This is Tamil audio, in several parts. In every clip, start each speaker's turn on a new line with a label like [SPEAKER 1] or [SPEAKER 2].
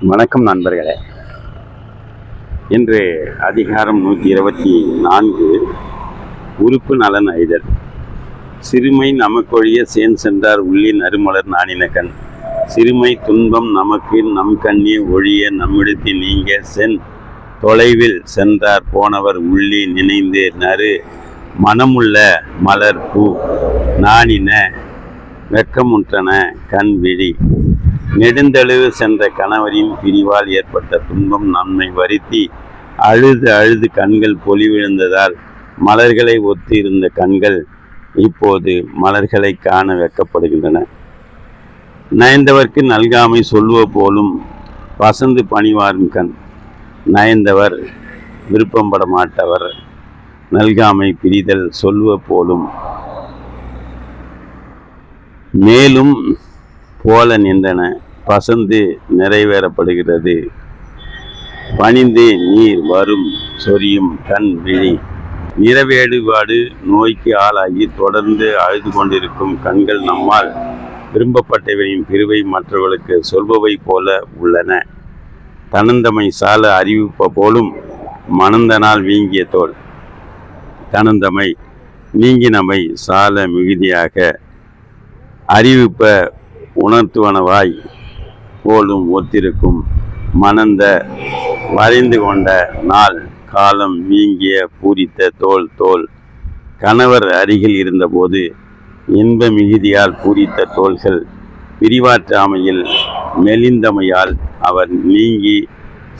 [SPEAKER 1] வணக்கம் நண்பர்களே. இன்று அதிகாரம் நூற்றி இருபத்தி நான்கு உறுப்பு நலன் ஐதல் சிறுமை நமக்கொழிய சேன் சென்றார் உள்ளின் அருமலர் நாணினகன் சிறுமை துன்பம் நமக்கு நம் கண்ணே ஒழிய நம்மிடத்து நீங்க சென். தொலைவில் சென்றார் போனவர் உள்ளி நினைந்து நறு மனமுள்ள மலர் பூ. நாணின வெக்கமுற்றன கண் விழி. நெடுந்தழுவு சென்ற கணவரின் பிரிவால் ஏற்பட்ட துன்பம் நம்மை வருத்தி அழுது அழுது கண்கள் பொலிவிழுந்ததால் மலர்களை ஒத்து இருந்த கண்கள் இப்போது மலர்களை காண வெக்கப்படுகின்றன. நயந்தவர்க்கு நல்காமை சொல்வ போலும் வசந்து பணிவாரும் கண். நயந்தவர் விருப்பம்பட மாட்டவர். நல்காமை பிரிதல் சொல்வ போலும் மேலும் போல நின்றன. பசந்து நிறைவேறப்படுகிறது. பணிந்து நீர் வரும் சொரியும் கண் விழி. நிறவேடுபாடு நோய்க்கு ஆளாகி தொடர்ந்து அழுது கொண்டிருக்கும் கண்கள் நம்மால் விரும்பப்பட்டவரின் பிரிவை மற்றவர்களுக்கு சொல்பவை போல உள்ளன. தனந்தமை சால அறிவிப்ப போலும் மனந்தனால் வீங்கிய தோல். தனந்தமை நீங்கினமை சால மிகுதியாக அறிவிப்ப உணர்த்துவனவாய். போலும் ஒத்திருக்கும். மணந்த வரைந்து கொண்ட நாள் காலம் வீங்கிய பூரித்த தோல் தோல். கணவர் அருகில் இருந்தபோது இன்ப மிகுதியால் பூரித்த தோள்கள் பிரிவாற்றாமையில் மெலிந்தமையால் அவர் நீங்கி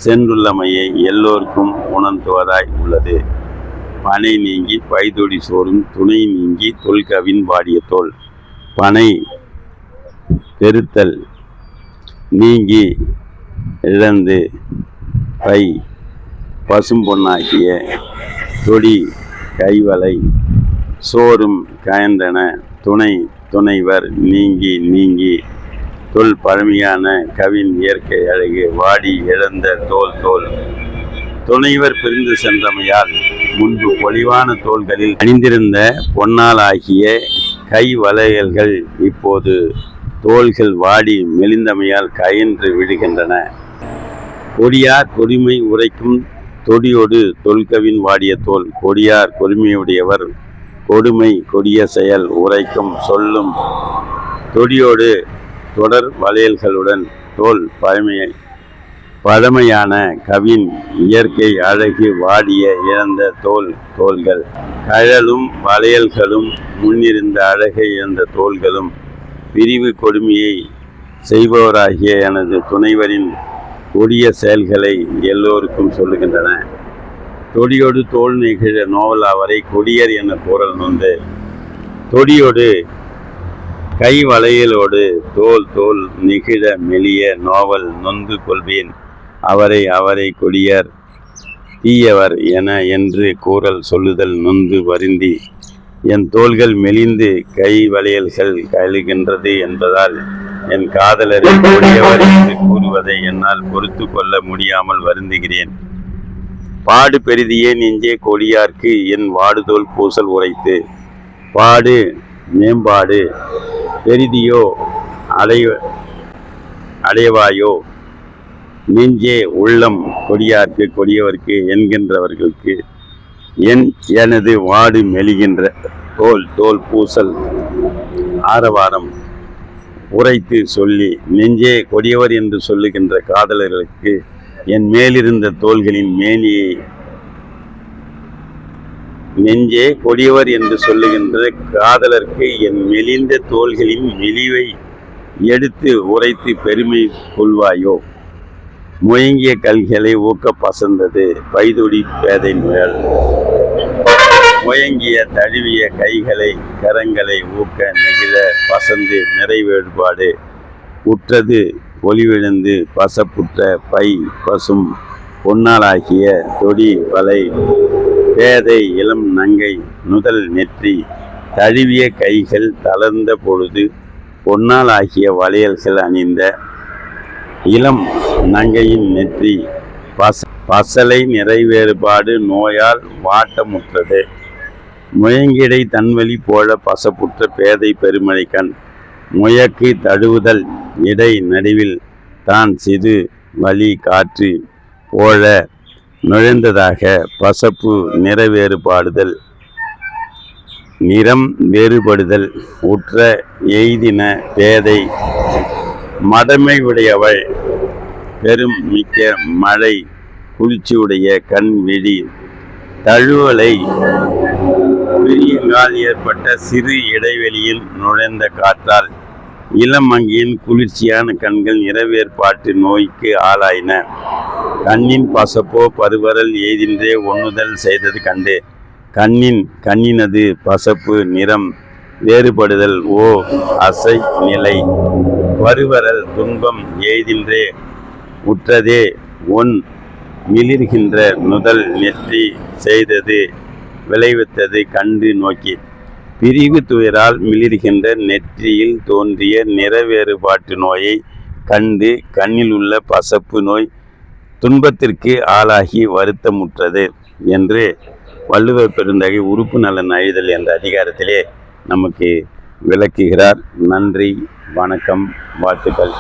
[SPEAKER 1] சென்றுள்ளமையை எல்லோருக்கும் உணர்த்துவதாய் உள்ளது. பனை நீங்கி பைதொடி சோறும் துணை நீங்கி தொல்கவின் வாடிய தோல். பனை பெருத்தல் நீங்கி இழந்து பை பசும்பொன்னாகிய தொடி கைவலை சோறும் கயன்றன. துணை துணைவர் நீங்கி நீங்கி தொல் பழமையான கவின் இயற்கை அழகு வாடி இழந்த தோல் தோல். துணைவர் பிரிந்து சென்றமையால் முன்பு பொலிவான தோள்களில் அணிந்திருந்த பொன்னாலாகிய கை வளையல்கள் இப்போது தோள்கள் வாடி மெலிந்தமையால் கயன்று விடுகின்றன கொடியார் கொடுமை உரைக்கும் தொடியோடு தொல்கவின் வாடிய தோல் கொடியார் கொடுமையுடையவர் கொடுமை கொடிய செயல் உரைக்கும் சொல்லும் தொடியோடு தொடர் வளையல்களுடன் தோல் பழமையை பழமையான கவின் இயற்கை அழகு வாடிய இழந்த தோல் தோள்கள். கழலும் வளையல்களும் முன்னிருந்த அழகை இழந்த தோள்களும் பிரிவு கொடுமையை செய்பவராகிய எனது துணைவரின் கொடிய செயல்களை எல்லோருக்கும் சொல்லுகின்றன. தொடியோடு தோல் நிகழ நோவல் அவரை கொடியர் என கூறல் நொந்து தொடியோடு கை வளையலோடு தோல் தோல் நிகழ மெலிய நோவல் நொந்து கொள்வேன். அவரை அவரை கொடியர் தீயவர் என என்று கூறல் சொல்லுதல் நொந்து வருந்தி என் தோள்கள் மெலிந்து கை வளையல்கள் கழுகின்றது என்பதால் என் காதலரை கொடியவர் என்று கூறுவதை என்னால் பொறுத்து கொள்ள முடியாமல் வருந்துகிறேன். பாடு பெரிதியே நெஞ்சே கொடியார்க்கு என் வாடுதோல் பூசல் உரைத்து. பாடு மேம்பாடு பெரிதியோ அலை அடைவாயோ நெஞ்சே உள்ளம் கொடியார்க்கு கொடியவர்க்கு என்கின்றவர்களுக்கு என் எனது வாடு மெலிகின்ற தோல் தோல் பூசல் ஆரவாரம் உரைத்து சொல்லி நெஞ்சே கொடியவர் என்று சொல்லுகின்ற காதலர்களுக்கு என் மேலிருந்த தோள்களின் மேனியை நெஞ்சே கொடியவர் என்று சொல்லுகின்ற காதலருக்கு என் மெலிந்த தோள்களின் மெலிவை எடுத்து உரைத்து பெருமை கொள்வாயோ? முயங்கிய கல்களை ஊக்க பசந்தது. பைதொடி பேதை முயல் முயங்கிய தழுவிய கைகளை கரங்களை ஊக்க நெகிழ பசந்து நிறைவேறுபாடு உற்றது ஒளிவிழுந்து பசப்புற்ற பை பசும் பொன்னாலாகிய தொடி வலை பேதை இளம் நங்கை நுதல் நெற்றி. தழுவிய கைகள் தளர்ந்த பொழுது பொன்னாலாகிய வளையல்கள் அணிந்த இளம் நங்கையின் நெற்றி. பச பசலை நிறைவேறுபாடு நோயால் வாட்டமுற்றது. முயங்கிடை தன்வழி போல பசப்புற்ற பேதை பெருமழை கண் முயக்கு தழுவுதல் இடை நடுவில் தான் சிறு வழி காற்று போல நுழைந்ததாக பசப்பு நிறவேறுபாடுதல். நிறம் வேறுபடுதல் உற்ற எய்தின பேதை. மடமை உடையவள் பெரும் மிக்க மழை குளிர்ச்சியுடைய கண் விழி தழுவலை பிரியங்கால் ஏற்பட்ட சிறு இடைவெளியில் நுழைந்த காற்றால் இளமங்கியின் குளிர்ச்சியான கண்கள் நிறவேற்பாட்டு நோய்க்கு ஆளாயின. கண்ணின் பசப்போ பருவரல் ஏதின்றே ஒண்ணுதல் செய்தது கண்டு. கண்ணின் கண்ணினது பசப்பு நிறம் வேறுபடுதல். ஓ அசை நிலை. பருவரல் துன்பம் ஏதின்றே உற்றதே. ஒன் மிளிர்கின்ற முதல் நெற்றி செய்தது விளைவித்தது கண்டு நோக்கி. பிரிவு துயரால் மிளிர்கின்ற நெற்றியில் தோன்றிய நிறவேறுபாட்டு நோயை கண்டு கண்ணில் உள்ள பசப்பு நோய் துன்பத்திற்கு ஆளாகி வருத்தமுற்றது என்று வள்ளுவர் பெருந்தகை உறுப்பு நலன் அழிதல் என்ற அதிகாரத்திலே நமக்கு விளக்குகிறார். நன்றி வணக்கம் வாழ்த்துக்கள்.